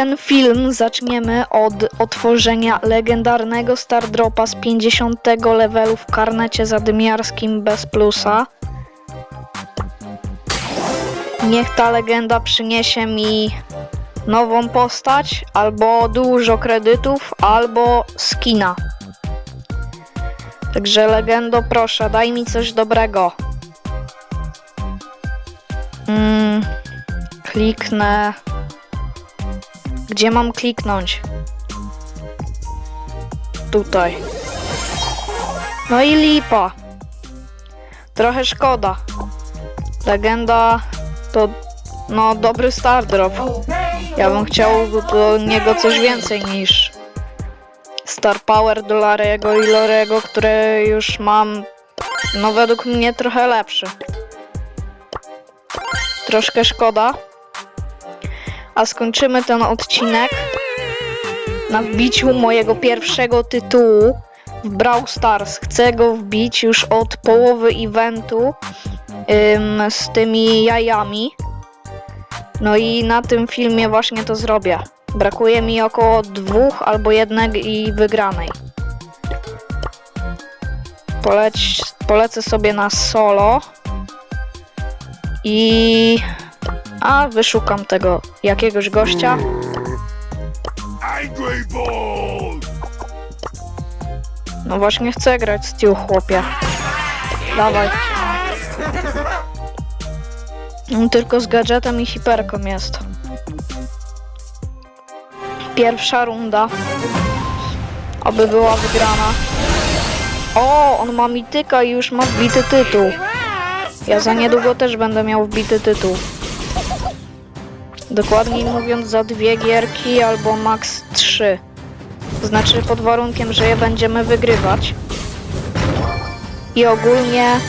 ten film zaczniemy od otworzenia legendarnego Stardropa z 50 levelu w karnecie zadymiarskim bez plusa. Niech ta legenda przyniesie mi nową postać, albo dużo kredytów, albo skina. Także legendo, proszę, daj mi coś dobrego. Mm, kliknę. Gdzie mam kliknąć? Tutaj. No i lipa. Trochę szkoda. Legenda to no dobry star. Ja bym chciał do niego coś więcej niż Star Power do Larego i Lorego, które już mam no według mnie trochę lepszy. Troszkę szkoda. A skończymy ten odcinek na wbiciu mojego pierwszego tytułu w Brawl Stars. Chcę go wbić już od połowy eventu ym, z tymi jajami. No i na tym filmie właśnie to zrobię. Brakuje mi około dwóch albo jednej wygranej. Poleć, polecę sobie na solo. I... A, wyszukam tego jakiegoś gościa. Angry Ball! No właśnie chcę grać z Tiu chłopie. Dawaj. On tylko z gadżetem i hiperką jest. Pierwsza runda. Oby była wygrana. O, on ma mityka i już ma wbity tytuł. Ja za niedługo też będę miał wbity tytuł. Dokładniej mówiąc za dwie gierki albo max trzy. Znaczy pod warunkiem, że je będziemy wygrywać. I ogólnie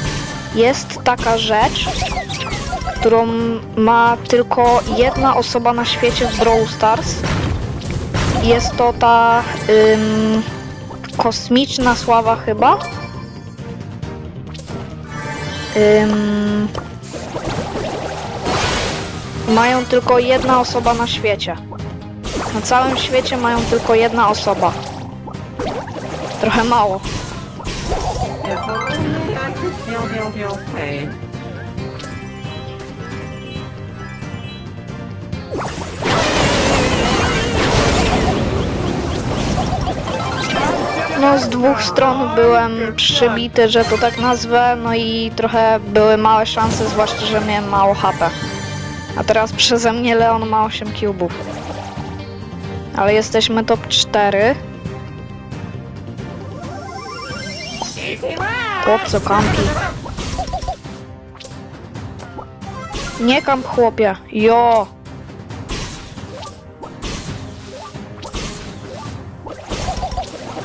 jest taka rzecz, którą ma tylko jedna osoba na świecie w Brawl Stars. Jest to ta ym, kosmiczna sława chyba. Ym, mają tylko jedna osoba na świecie. Na całym świecie mają tylko jedna osoba. Trochę mało. No z dwóch stron byłem przybity, że to tak nazwę, no i trochę były małe szanse, zwłaszcza, że miałem mało HP. A teraz przeze mnie Leon ma 8 cubów. Ale jesteśmy top 4. Chłopco kampi. Nie kamp chłopie, jo!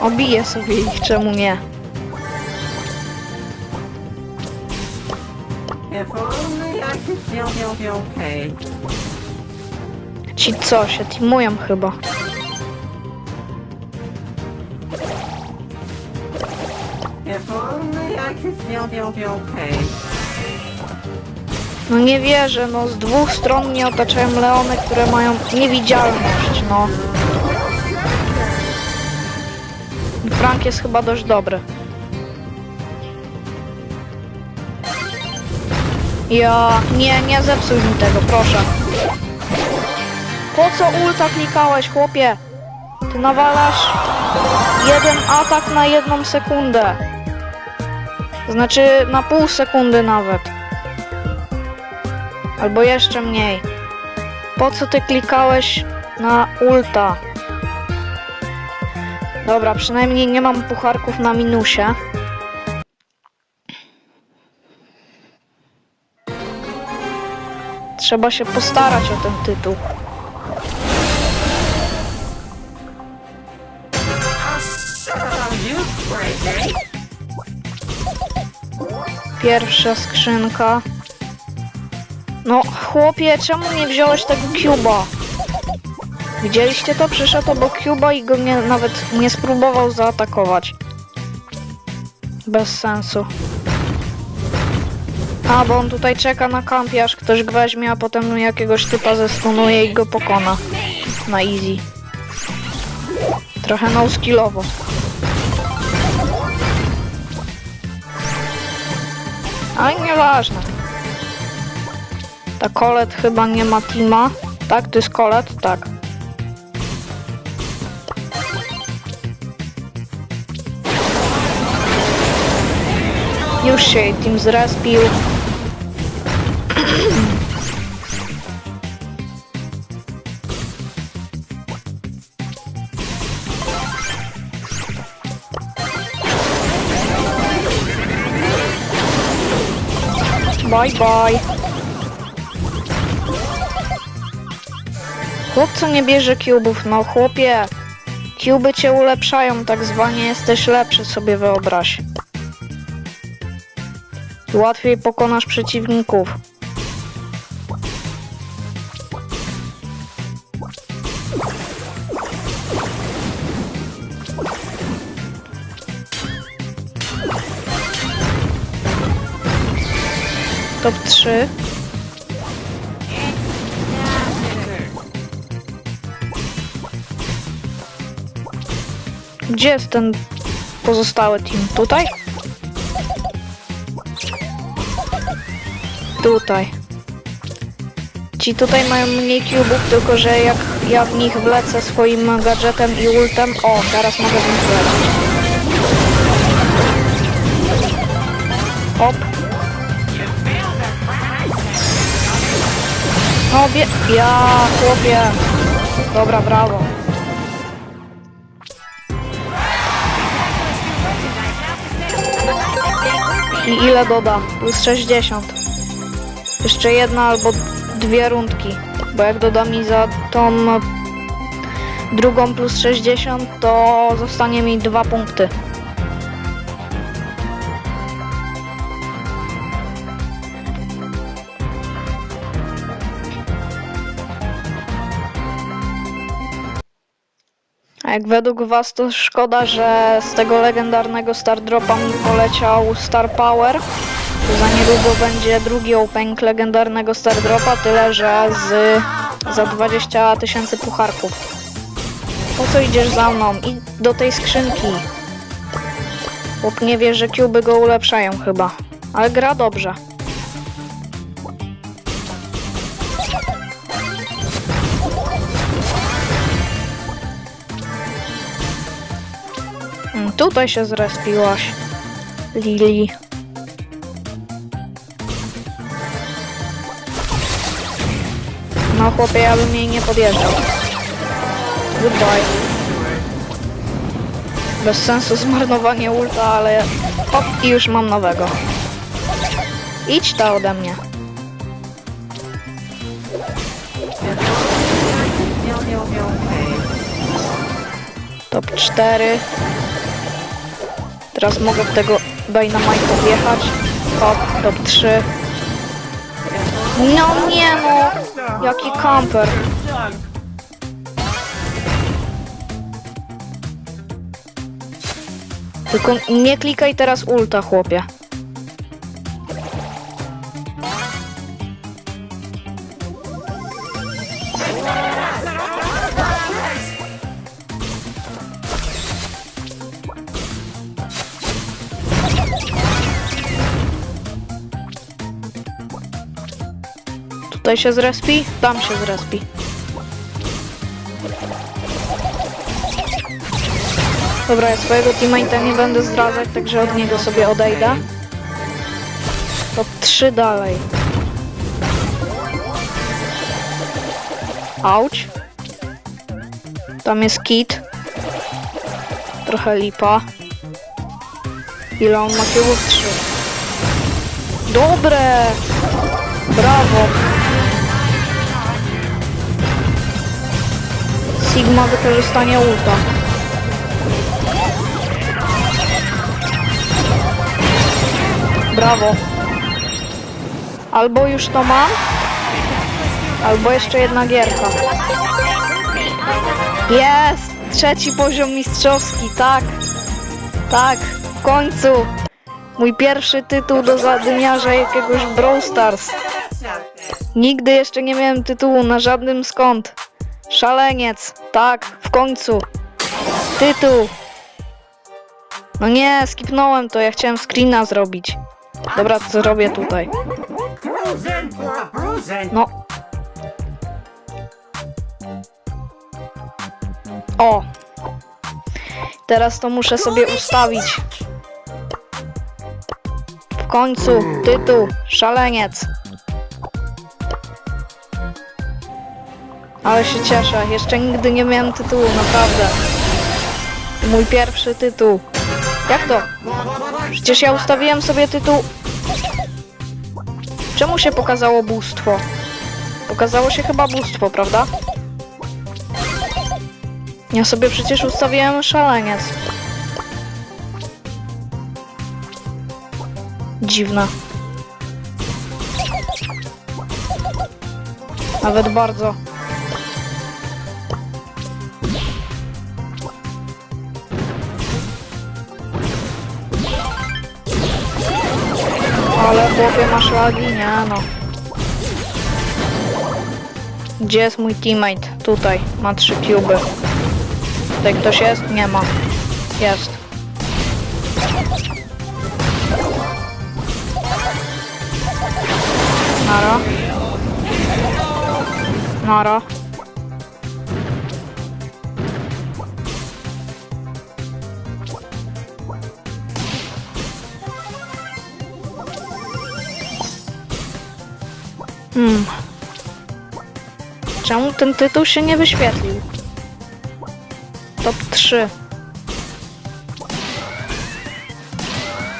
Obiję sobie ich, czemu nie? Your, your pain. Ci co, się teamują chyba. Feel your, your pain. No nie wierzę, no z dwóch stron mnie otaczają leony, które mają niewidzialność, no. Frank jest chyba dość dobry. Ja... Nie, nie zepsuj mi tego, proszę. Po co ulta klikałeś, chłopie? Ty nawalasz jeden atak na jedną sekundę. Znaczy na pół sekundy nawet. Albo jeszcze mniej. Po co ty klikałeś na ulta? Dobra, przynajmniej nie mam pucharków na minusie. Trzeba się postarać o ten tytuł. Pierwsza skrzynka. No, chłopie, czemu nie wziąłeś tego Cuba? Widzieliście to? Przyszedł obok Cuba i go nie, nawet nie spróbował zaatakować. Bez sensu. A, bo on tutaj czeka na kampie, aż ktoś go weźmie, a potem jakiegoś typa zestunuje i go pokona. na easy. Trochę no skillowo. Ale nieważne. Ta Kolet chyba nie ma teama. Tak, to jest Kolet? Tak. Już się team zrespił. Bye bye. Chłopco nie bierze cubów, no chłopie. Cuby cię ulepszają, tak zwanie jesteś lepszy, sobie wyobraź. Łatwiej pokonasz przeciwników. Top 3. Gdzie jest ten pozostały team? Tutaj? Tutaj. Ci tutaj mają mniej cubów, tylko że jak ja w nich wlecę swoim gadżetem i ultem... O, teraz mogę w nich wlecieć. Ja, chłopie. Dobra, brawo. I ile doda? Plus 60. Jeszcze jedna albo dwie rundki. Bo jak doda mi za tą drugą plus 60, to zostanie mi dwa punkty. Jak według was to szkoda, że z tego legendarnego Star Dropa mi poleciał Star Power. Za niedługo będzie drugi opening legendarnego Star Dropa, tyle że z za 20 tysięcy pucharków. Po co idziesz za mną? I do tej skrzynki. Chłop nie wie, że cuby go ulepszają chyba. Ale gra dobrze. Tutaj się zrespiłaś. Lili. No chłopie, ja bym jej nie podjeżdżał. Goodbye. Bez sensu zmarnowanie ulta, ale hop i już mam nowego. Idź ta ode mnie. Top 4. Teraz mogę w tego Dynamite'a wjechać. Hop, top 3. No nie no! Jaki kamper. Tylko nie klikaj teraz ulta, chłopie. Tutaj się zrespi? Tam się zrespi. Dobra, ja swojego teammate'a nie będę zdradzać, także od niego sobie odejdę. To trzy dalej. Auć. Tam jest kit. Trochę lipa. Ile on ma kiełów? Trzy. Dobre! Brawo! Sigma wykorzystanie ulta. Brawo. Albo już to mam, albo jeszcze jedna gierka. Jest! Trzeci poziom mistrzowski, tak. Tak, w końcu. Mój pierwszy tytuł do zadymiarza jakiegoś Brawl Stars. Nigdy jeszcze nie miałem tytułu na żadnym skąd. Szaleniec. Tak, w końcu. Tytuł. No nie, skipnąłem to, ja chciałem screena zrobić. Dobra, to zrobię tutaj. No. O. Teraz to muszę sobie ustawić. W końcu tytuł Szaleniec. Ale się cieszę, jeszcze nigdy nie miałem tytułu, naprawdę. Mój pierwszy tytuł. Jak to? Przecież ja ustawiłem sobie tytuł. Czemu się pokazało bóstwo? Pokazało się chyba bóstwo, prawda? Ja sobie przecież ustawiłem szaleniec. Dziwne. Nawet bardzo. Chłopie masz lagi? Nie no. Gdzie jest mój teammate? Tutaj. Ma trzy kuby. Tutaj ktoś jest? Nie ma. Jest. Nara. Nara. Hmm. Czemu ten tytuł się nie wyświetlił? Top 3.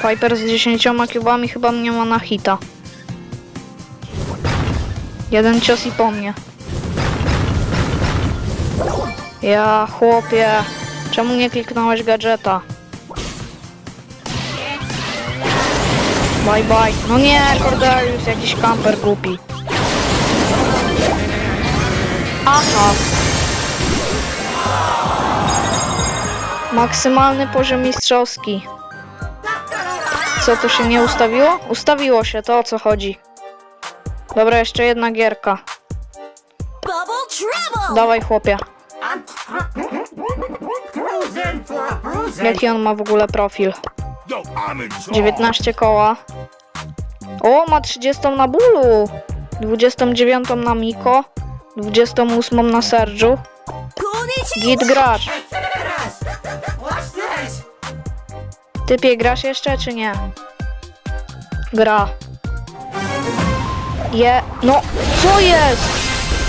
Piper z 10 kubami chyba mnie ma na hita. Jeden cios i po mnie. Ja, chłopie. Czemu nie kliknąłeś gadżeta? Bye bye. No nie, Cordelius, jakiś kamper głupi. Aha. Maksymalny poziom mistrzowski. Co tu się nie ustawiło? Ustawiło się, to o co chodzi. Dobra, jeszcze jedna gierka. Dawaj chłopie. Jaki on ma w ogóle profil? Yo, I'm in charge. 19 koła. O, ma 30 na bólu. 29 na Miko. 28 na Sergiu. Git gracz. Typie, grasz jeszcze czy nie? Gra. Je... No, co jest?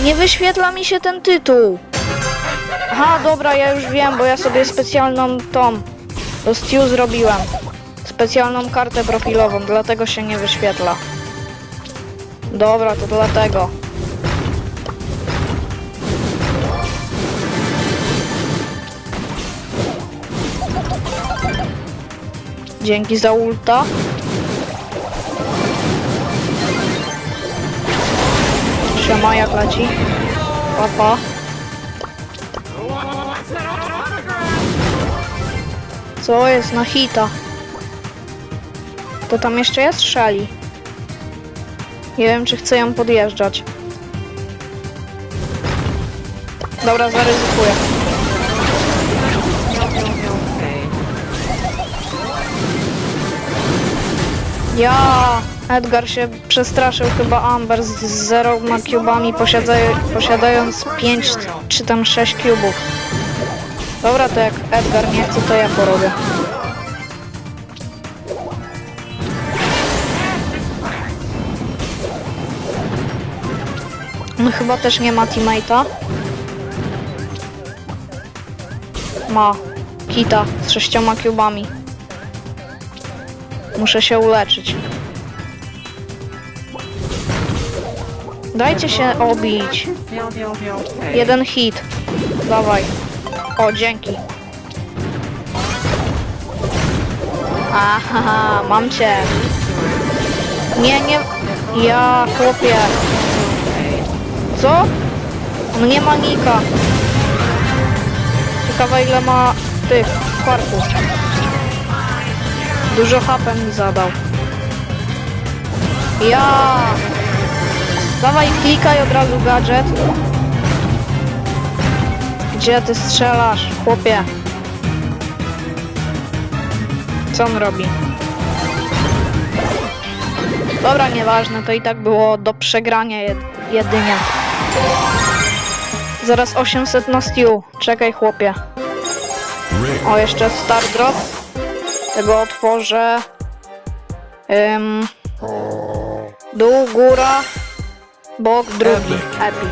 Nie wyświetla mi się ten tytuł. Aha, dobra, ja już wiem, bo ja sobie specjalną tą do Stew zrobiłem. Specjalną kartę profilową, dlatego się nie wyświetla. Dobra, to dlatego. Dzięki za ulta. Siema, jak leci? Papa. Co jest na hita? To tam jeszcze jest szali. Nie wiem, czy chcę ją podjeżdżać. Dobra, zaryzykuję. Ja! Edgar się przestraszył chyba Amber z zeroma posiadaj, posiadając 5 czy tam 6 cubów. Dobra, to jak Edgar nie chce, to ja porobię. On chyba też nie ma teammate'a. Ma. Kita z sześcioma cubami. Muszę się uleczyć. Dajcie się obić. Jeden hit. Dawaj. O, dzięki. Aha, mam cię. Nie, nie. Ja, chłopie. Co? On nie ma nika. Ciekawe ile ma tych kwarków. Dużo HP mi zadał. Ja. Dawaj, klikaj od razu gadżet. Gdzie ty strzelasz, chłopie? Co on robi? Dobra, nieważne, to i tak było do przegrania jed jedynie. Zaraz 800 na stew. Czekaj, chłopie. O, jeszcze Star Drop. Tego otworzę. Dół, góra, bok, drugi. Epic.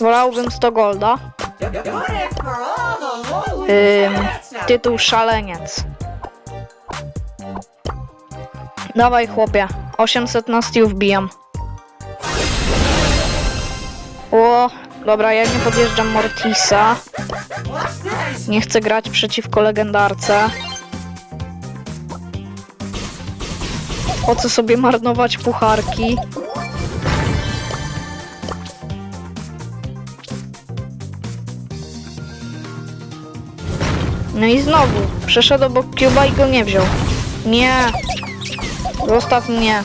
Wolałbym 100 golda. Ym, tytuł szaleniec. Dawaj chłopie, 800 na stew wbijam. O, dobra, ja nie podjeżdżam Mortisa. Nie chcę grać przeciwko legendarce. Po co sobie marnować pucharki? No i znowu, przeszedł obok Cuba i go nie wziął. Nie. Zostaw mnie.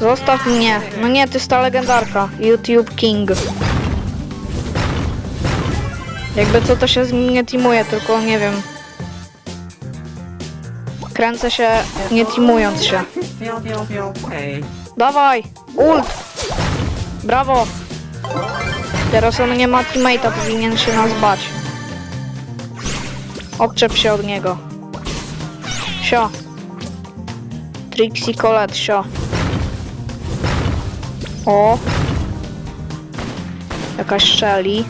Zostaw mnie. No nie, ty jest ta legendarka. YouTube King. Jakby co to się z nim nie teamuje, tylko nie wiem. Kręcę się nie teamując się. Dawaj! Ult! Brawo! Teraz on nie ma teammate'a, powinien się nas bać. Odczep się od niego. Sio. Trixie Colette, sio. O! Jakaś Shelly.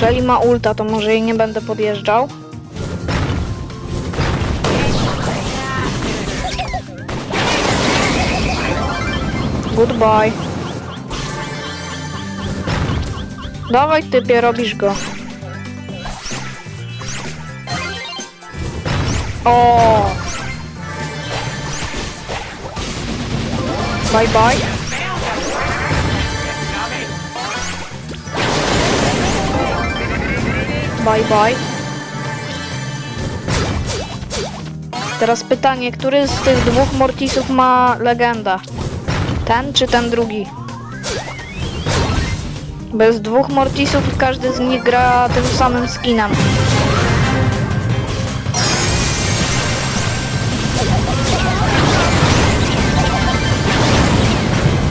Shelly ma ulta, to może jej nie będę podjeżdżał. Goodbye. Dawaj typie, robisz go. O. Bye bye. Bye bye. Teraz pytanie, który z tych dwóch Mortisów ma legendę? Ten czy ten drugi? Bez dwóch Mortisów i każdy z nich gra tym samym skinem.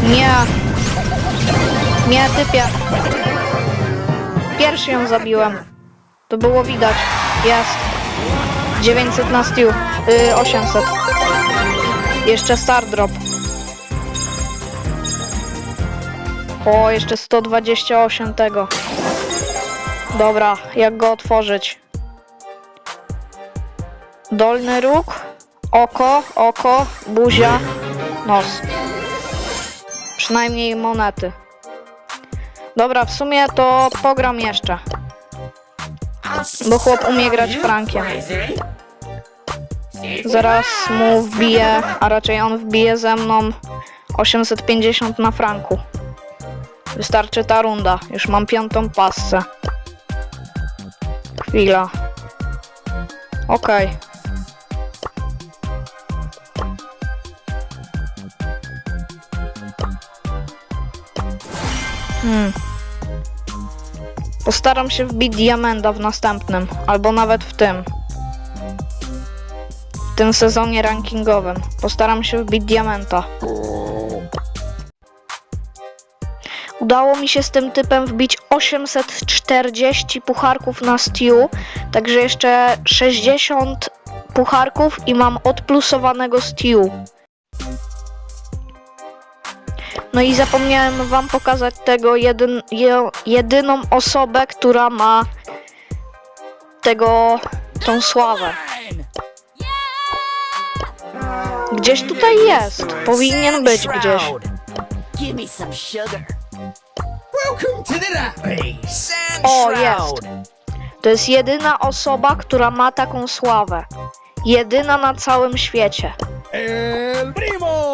Nie. Nie, typie. Pierwszy ją zabiłem. To było widać. Jest. 900 na stew. Yy, 800. Jeszcze Star Drop. O, jeszcze 128 tego. Dobra, jak go otworzyć? Dolny róg, oko, oko, buzia, nos. Przynajmniej monety. Dobra, w sumie to pogram jeszcze. Bo chłop umie grać Frankiem. Zaraz mu wbije, a raczej on wbije ze mną 850 na Franku. Wystarczy ta runda. Już mam piątą pasę. Chwila. Okej. Hmm. Postaram się wbić diamenta w następnym, albo nawet w tym. W tym sezonie rankingowym. Postaram się wbić diamenta. Udało mi się z tym typem wbić 840 pucharków na Stew, także jeszcze 60 pucharków i mam odplusowanego Stew. No i zapomniałem wam pokazać tego jedyn, je, jedyną osobę, która ma tego, tą sławę. Gdzieś tutaj jest. Powinien być gdzieś. O, jest. To jest jedyna osoba, która ma taką sławę. Jedyna na całym świecie. El Primo.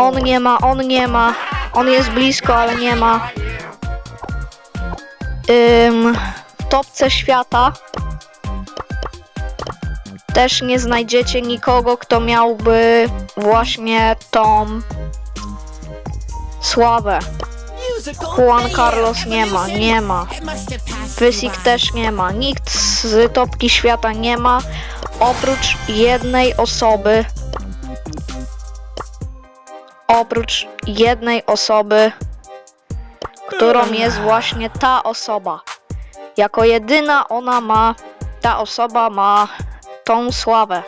On nie ma, on nie ma. On jest blisko, ale nie ma. ym, w topce świata też nie znajdziecie nikogo, kto miałby właśnie tą sławę. Juan Carlos nie ma, nie ma. Wysik też nie ma. Nikt z topki świata nie ma. Oprócz jednej osoby. Oprócz jednej osoby, którą jest właśnie ta osoba. Jako jedyna ona ma, ta osoba ma tą sławę.